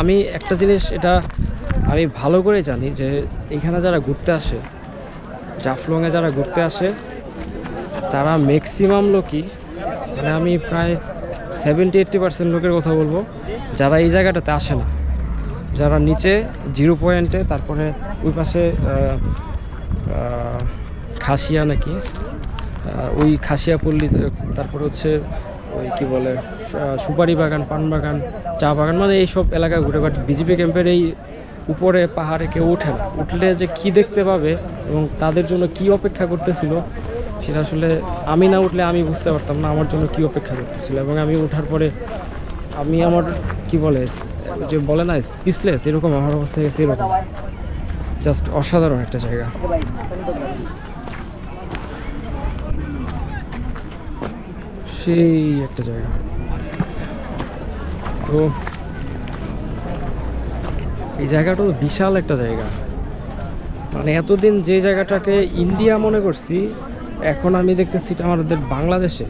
আমি একটা জিনিস এটা আমি ভালো করে জানি যে এখানে যারা ঘুরতে আসে, জাফলংয়ে যারা ঘুরতে আসে, তারা ম্যাক্সিমাম লোকই মানে আমি প্রায় সেভেন্টি এইট্টি পার্সেন্ট লোকের কথা বলব, যারা এই জায়গাটাতে আসে না। যারা নিচে জিরো পয়েন্টে তারপরে ওই পাশে খাসিয়া নাকি ওই খাসিয়া পল্লী তারপর হচ্ছে ওই কি বলে সুপারি বাগান, পান বাগান, চা বাগান মানে এইসব এলাকা ঘুরে বাট বিজেপি ক্যাম্পের এই উপরে পাহাড়ে কেউ ওঠে না। উঠলে যে কি দেখতে পাবে এবং তাদের জন্য কি অপেক্ষা করতেছিল, সেটা আসলে আমি না উঠলে আমি বুঝতে পারতাম না, আমার জন্য কি অপেক্ষা করতেছিল। এবং আমি ওঠার পরে আমি আমার, কি বলে, যে বলে না স্পিচলেস এরকম আমার অবস্থা গেছে এরকম। জাস্ট অসাধারণ একটা জায়গা। সেই একটা জায়গা। তো এই জায়গাটা তো বিশাল একটা জায়গা। মানে এতদিন যে জায়গাটাকে ইন্ডিয়া মনে করছি, এখন আমি দেখতেছি এটা আমাদের বাংলাদেশে।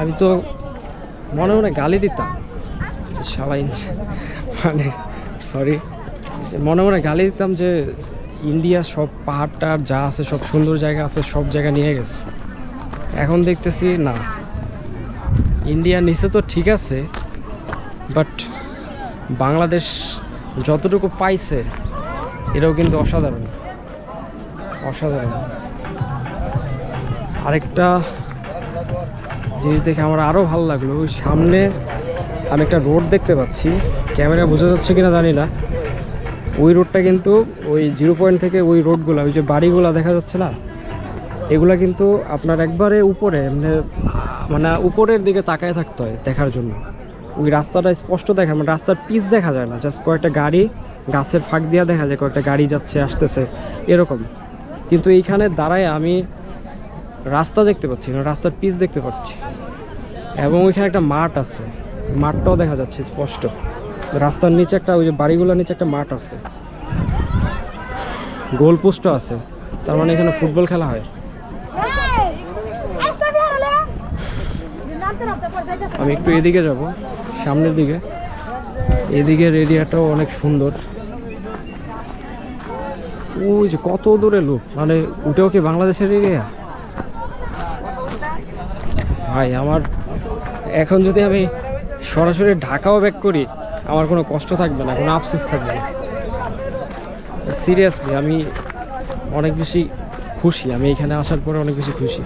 আমি তো মনে মনে গালি দিতাম সবাই মানে সরি মনে মনে গালি দিতাম যে ইন্ডিয়া সব পাহাড়টা যা আছে, সব সুন্দর জায়গা আছে, সব জায়গা নিয়ে গেছে। এখন দেখতেছি না। ইন্ডিয়া নিচে তো ঠিক আছে বাট বাংলাদেশ যতটুকু পাইছে, এটাও কিন্তু অসাধারণ অসাধারণ। আরেকটা জিনিস দেখে আমার আরও ভালো লাগল, ওই সামনে আমি একটা রোড দেখতে পাচ্ছি, ক্যামেরা বোঝা যাচ্ছে কিনা জানি না। ওই রোডটা কিন্তু ওই জিরো পয়েন্ট থেকে ওই রোডগুলো, ওই যে বাড়িগুলো দেখা যাচ্ছে না? এগুলা কিন্তু আপনার একবারে উপরে মানে মানে উপরের দিকে তাকায় থাকতে হয় দেখার জন্য। ওই রাস্তাটা স্পষ্ট দেখা মানে রাস্তার পিচ দেখা যায় না জাস্ট কয়েকটা গাড়ি, গাছের ফাঁক দিয়া দেখা যায় কয়েকটা গাড়ি যাচ্ছে, আসতেছে, এরকম। কিন্তু এইখানে দাঁড়ায় আমি রাস্তা দেখতে পাচ্ছি না, রাস্তার পিচ দেখতে পাচ্ছি। এবং ওইখানে একটা মাঠ আছে, মাঠটাও দেখা যাচ্ছে স্পষ্ট। রাস্তার নিচে একটা, ওই যে বাড়িগুলোর নিচে একটা মাঠ আছে। গোল পোস্টও আছে, তার মানে এখানে ফুটবল খেলা হয়। আমি একটু এদিকে যাব, সামনের দিকে। এদিকের এরিয়াটাও অনেক সুন্দর। ওই যে কত দূরে লোক মানে ওটাও কি বাংলাদেশের এরিয়া ভাই, আমার এখন যদি আমি সরাসরি ঢাকাও ব্যাক করি, আমার কোনো কষ্ট থাকবে না, কোনো আফসোস থাকবে না। সিরিয়াসলি আমি অনেক বেশি খুশি, আমি এখানে আসার পরে অনেক বেশি খুশি।